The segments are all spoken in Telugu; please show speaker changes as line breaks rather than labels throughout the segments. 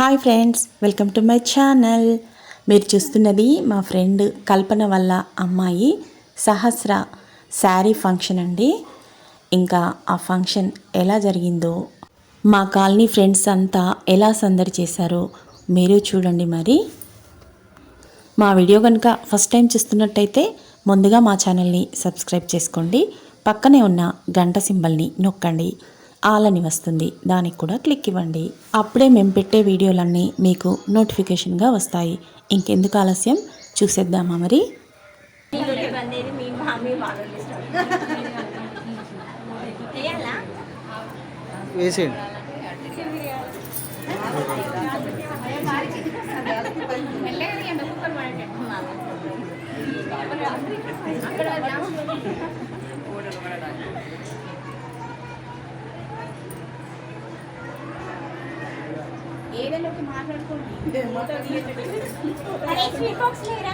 Hi friends welcome to my channel. మీరు చూస్తున్నది మా ఫ్రెండ్ కల్పన వల్ల అమ్మాయి సహస్ర శారీ ఫంక్షన్ అండి. ఇంకా ఆ ఫంక్షన్ ఎలా జరిగిందో మా కాలనీ ఫ్రెండ్స్ అంతా ఎలా సందడి చేశారో మీరు చూడండి మరి. మా వీడియో కనుక ఫస్ట్ టైం చూస్తున్నట్టయితే ముందుగా మా ఛానల్ని సబ్స్క్రైబ్ చేసుకోండి. పక్కనే ఉన్న గంట సింబల్ని నొక్కండి. ఆల్ అని వస్తుంది. దానికి కూడా క్లిక్ ఇవ్వండి. అప్పుడే మేము పెట్టే వీడియోలన్నీ మీకు నోటిఫికేషన్గా వస్తాయి. ఇంకెందుకు ఆలస్యం? చూసేద్దామా మరి?
మీ మా మీ వాళ్ళు చేయాలా
వేసేయండి
ఏదైనా మాట్లాడుకోండి. అరే స్వీట్ బాక్స్ లేరా?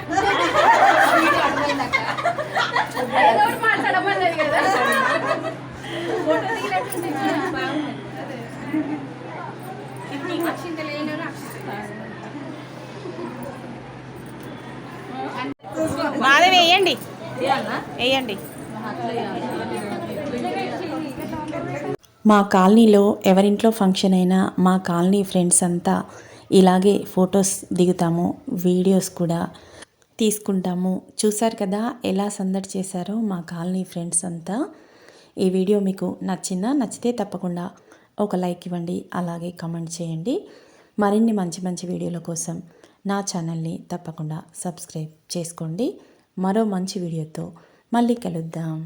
ఏదో ఒకటి మాట్లాడమన్నది కదా ఫోటో దిగినట్టుంది బాగుంది అక్షింత లేను
మాదే వేయండి వేయండి మా కాలనీలో ఎవరింట్లో ఫంక్షన్ అయినా మా కాలనీ ఫ్రెండ్స్ అంతా ఇలాగే ఫొటోస్ దిగుతాము వీడియోస్ కూడా తీసుకుంటాము. చూసారు కదా ఎలా సందడి చేశారో మా కాలనీ ఫ్రెండ్స్ అంతా. ఈ వీడియో మీకు నచ్చిందా? నచ్చితే తప్పకుండా ఒక లైక్ ఇవ్వండి అలాగే కమెంట్ చేయండి. మరిన్ని మంచి మంచి వీడియోల కోసం నా ఛానల్ని తప్పకుండా సబ్స్క్రైబ్ చేసుకోండి. మరో మంచి వీడియోతో మళ్ళీ కలుద్దాం.